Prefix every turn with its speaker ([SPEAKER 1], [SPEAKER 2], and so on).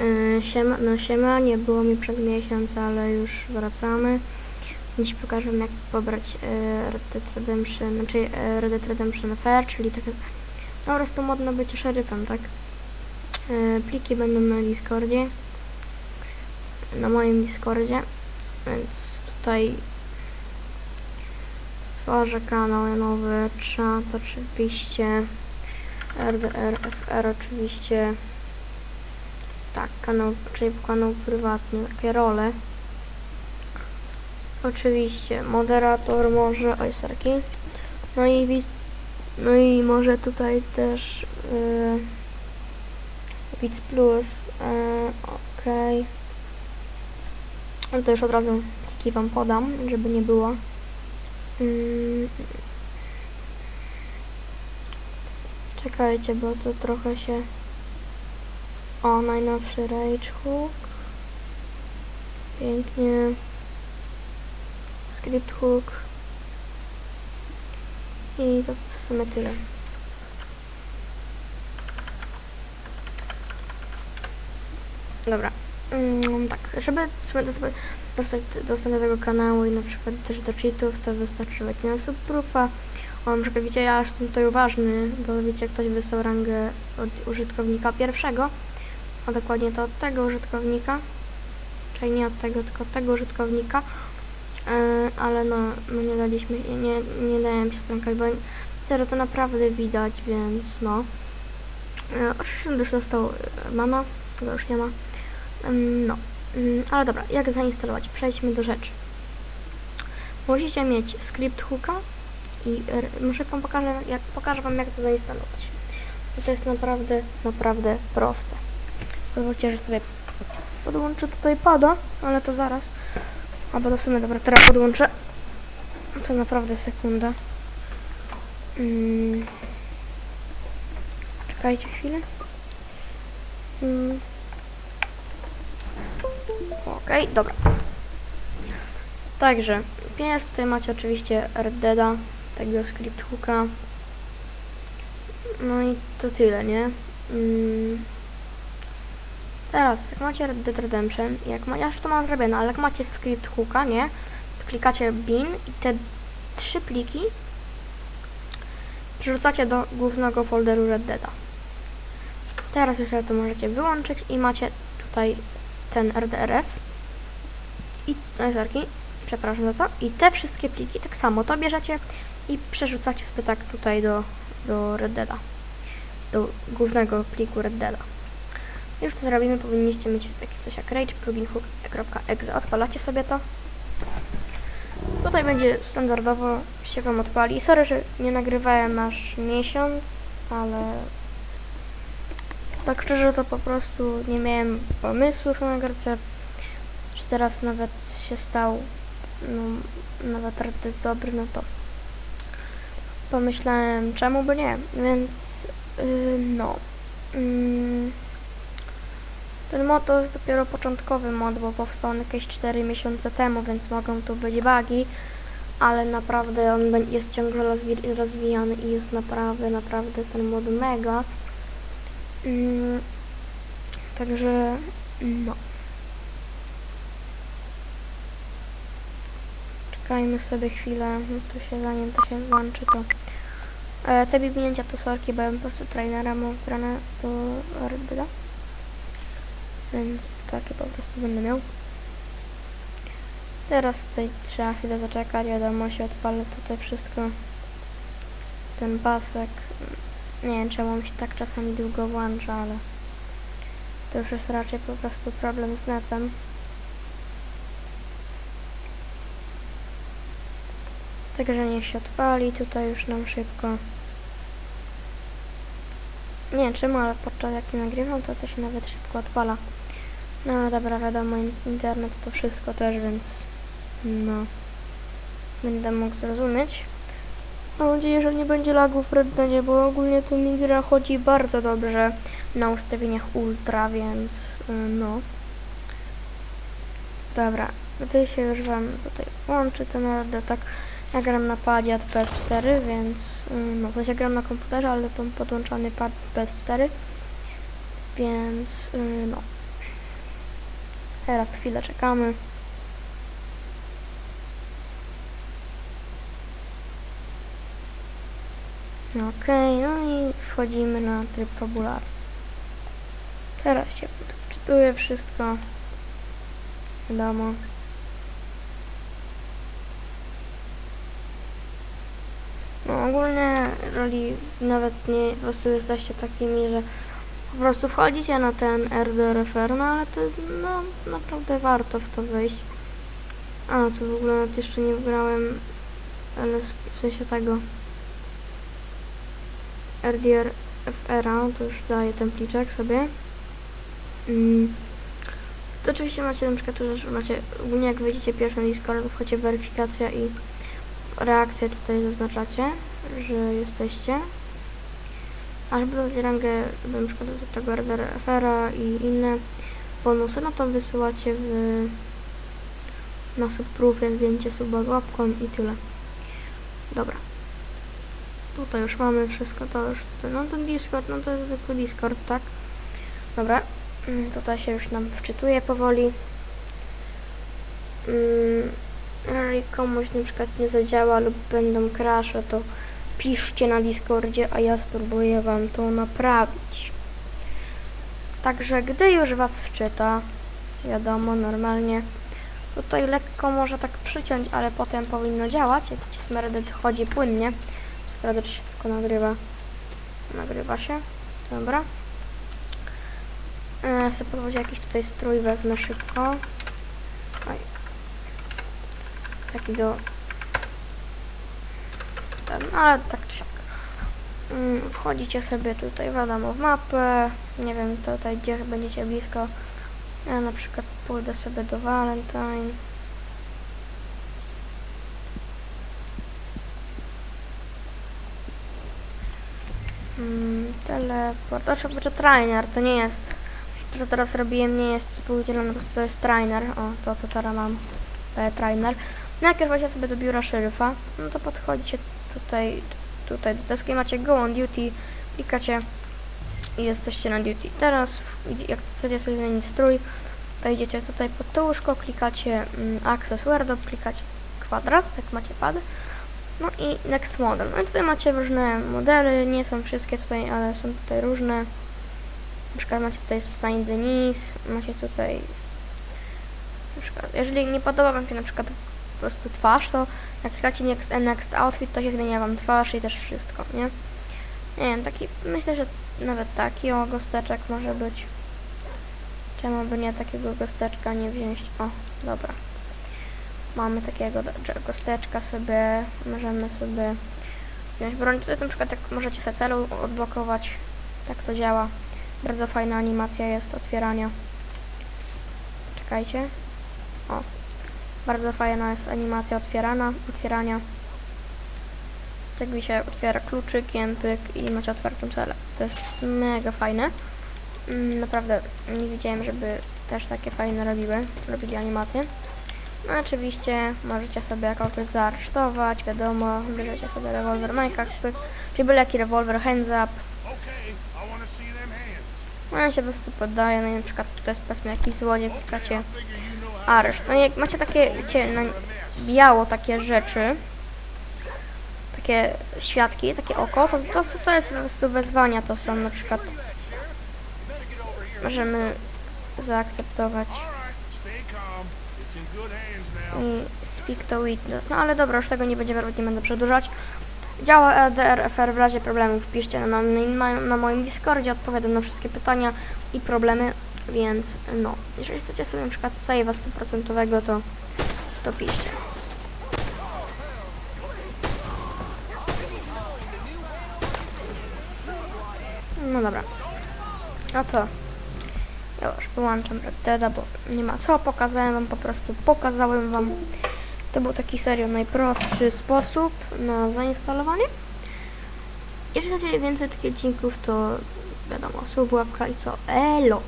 [SPEAKER 1] Yy, siema, no siema, nie było mi przez miesiąc, ale już wracamy. Dziś pokażę jak pobrać yy, Red Dead Redemption, znaczy yy, Red Dead Redemption Fair, czyli tak no po prostu modno być szeryfem, tak? Pliki będą na Discordzie, na moim Discordzie, więc tutaj stworzę kanał nowy, czat oczywiście, RDR, FR oczywiście, tak, kanał, czyli kanał prywatny, takie role. Oczywiście, moderator może, oj. No i no i może tutaj też yy, widz plus, yy. No to już od razu pliki wam podam, żeby nie było. Yy. Czekajcie, bo to trochę się... O, najnowszy Rage Hook. Pięknie. Script Hook. I to w sumie tyle. Dobra. Mm, tak, żeby dostać, dostać dostęp do tego kanału i na przykład też do cheatów, to wystarczy wejść na subprofa. O, na przykład wiecie, ja jestem tutaj ważny, bo wiecie, ktoś wysłał rangę od użytkownika pierwszego, a dokładnie to od tego użytkownika, czyli nie od tego, tylko od tego użytkownika, e, ale no, no nie daliśmy, nie, nie dałem się sprankać, bo zero to naprawdę widać, więc no. E, oczywiście już dostał e, mama, tego już nie ma. Ym, No, Ym, ale dobra, jak zainstalować? Przejdźmy do rzeczy. Musicie mieć skrypt hooka i muszę wam pokażę, jak, pokażę wam jak to zainstalować. To jest naprawdę, naprawdę proste. Pozwólcie, że sobie podłączę tutaj pada, ale to zaraz. Albo to w sumie, dobra, teraz podłączę. To naprawdę sekunda. Ym. Czekajcie chwilę. Ym. Okej, dobra. Także, pierwszy tutaj macie oczywiście Red Deada, tego script hooka. No i to tyle, nie? Mm. Teraz, jak macie Red Dead Redemption, jak ma, ja już to mam zrobione, ale jak macie script hooka, nie? To klikacie bin i te trzy pliki przerzucacie do głównego folderu Red Deada. Teraz już to możecie wyłączyć i macie tutaj ten RDRF i laserki, przepraszam za to, i te wszystkie pliki tak samo to bierzecie i przerzucacie sobie tak tutaj do, do Red Deada, do głównego pliku Red Deada. Już to zrobimy, powinniście mieć takie coś jak rage plugin hook.exe, odpalacie sobie to. Tutaj będzie standardowo się Wam odpali. Sorry, że nie nagrywałem aż miesiąc, ale tak szczerze to po prostu nie miałem pomysłów na grę, że teraz nawet się stał no, nawet dobry, no to pomyślałem czemu by nie, więc yy, no mm, ten mod to jest dopiero początkowy mod, bo powstał on jakieś 4 miesiące temu, więc mogą tu być bugi, ale naprawdę on jest ciągle rozwi- rozwijany i jest naprawdę, naprawdę ten mod mega. Mm, także no. Czekajmy sobie chwilę, no to się zanim to się włączy to. E, te biegnięcia to sorki, bo ja po prostu trainera mam wgrane do. Więc takie po prostu będę miał. Teraz tutaj trzeba chwilę zaczekać, wiadomo się odpalę tutaj wszystko. Ten pasek. Nie wiem czemu on się tak czasami długo włącza, ale to już jest raczej po prostu problem z netem. Także niech się odpali tutaj już nam szybko. Nie wiem czemu, ale podczas jak nagrywam, to to się nawet szybko odpala. No dobra, wiadomo, in- internet to wszystko też, więc no, będę mógł zrozumieć. Mam nadzieję, że nie będzie lagów w Red Deadzie, bo ogólnie tu mi gra chodzi bardzo dobrze na ustawieniach ultra, więc y, no. Dobra, tutaj się już wam tutaj łączy ten Dead, tak. Ja gram na padzie od PS4, więc y, no, to się gram na komputerze, ale mam podłączony pad PS4, więc y, no. Teraz chwilę czekamy. Okej, no i wchodzimy na tryb fabularny. Teraz się czytuje wszystko. Wiadomo. No ogólnie, jeżeli nawet nie po prostu jesteście takimi, że po prostu wchodzicie na ten RDRFR, no ale to no naprawdę warto w to wejść. A, tu w ogóle nawet jeszcze nie wygrałem, ale w sensie tego RDRFR-a, to już daję templiczek sobie. Mm. To oczywiście macie na przykład że macie, ogólnie jak wejdziecie pierwszy na Discord, to wchodzi weryfikacja i reakcję tutaj zaznaczacie, że jesteście. A żeby dodać rangę, do tego RDRFR-a i inne bonusy, no to wysyłacie w na subproofie zdjęcie suba z łapką i tyle. Dobra. Tutaj już mamy wszystko, to już no ten Discord, no to jest zwykły Discord, tak? Dobra. Mm, Tutaj się już nam wczytuje powoli. Mm, Jeżeli komuś na przykład nie zadziała lub będą crashe, to piszcie na Discordzie, a ja spróbuję wam to naprawić. Także gdy już was wczyta, wiadomo, normalnie, tutaj lekko może tak przyciąć, ale potem powinno działać, jak ci smerdyt chodzi płynnie. Czy się tylko nagrywa. Nagrywa się. Dobra. E, sobie jakiś tutaj strój, wezmę szybko. Oj. Taki do... Ten, ale tak czy siak. Mm, Wchodzicie sobie tutaj, wiadomo, w mapę. Nie wiem, tutaj gdzie będziecie blisko. Ja na przykład pójdę sobie do Valentine. Mm, teleport. Oczywiście trainer, to nie jest. To co teraz robiłem nie jest współdzielone, po to jest trainer. O, to co teraz mam. Jest trainer. Najpierw wchodzicie sobie do biura szeryfa. No to podchodzicie tutaj, tutaj do deski, macie go on duty, klikacie i jesteście na duty. Teraz jak chcecie sobie zmienić strój, wejdziecie tutaj pod to łóżko, klikacie mm, Access Word, klikacie kwadrat, jak macie pad. No i Next Model. No i tutaj macie różne modele, nie są wszystkie tutaj, ale są tutaj różne. Na przykład macie tutaj Saint Denis, macie tutaj na przykład, jeżeli nie podoba wam się na przykład po prostu twarz, to jak klikacie next, next Outfit, to się zmienia wam twarz i też wszystko, nie? Nie wiem, taki, myślę, że nawet taki o gosteczek może być. Czemu by nie takiego gosteczka nie wziąć? O, dobra. Mamy takiego gosteczka sobie, możemy sobie wziąć broń. Tutaj na przykład jak możecie sobie celu odblokować, tak to działa. Bardzo fajna animacja jest otwierania. Czekajcie. O. Bardzo fajna jest animacja otwierana, otwierania. Tak mi się otwiera kluczykiem, pyk i macie otwartą celę. To jest mega fajne. Mm, Naprawdę nie widziałem, żeby też takie fajne robiły, robili animacje. No oczywiście możecie sobie kogoś zaaresztować, wiadomo, bierzecie sobie rewolwer Majka, czyli byle jaki rewolwer, hands up. No ja się po prostu poddaję, no i na przykład to jest powiedzmy jakiś złodziej, klikacie Areszt. No jak macie takie, wiecie, na biało takie rzeczy, takie świadki, takie oko, to, to, to jest po prostu wezwania, to są na przykład, możemy zaakceptować i speak to witness. No ale dobra, już tego nie będziemy robić, nie będę przedłużać. Działa E EDRFR, w razie problemów piszcie na, na, na moim Discordzie, odpowiadam na wszystkie pytania i problemy, więc no, jeżeli chcecie sobie na przykład save'a 100% to, to piszcie. No dobra. A co? Już, wyłączam Red Deada, bo nie ma co. Pokazałem wam, po prostu pokazałem wam. To był taki serio najprostszy sposób na zainstalowanie. Jeżeli chcecie więcej takich odcinków, to wiadomo, subłapka i co? Elo!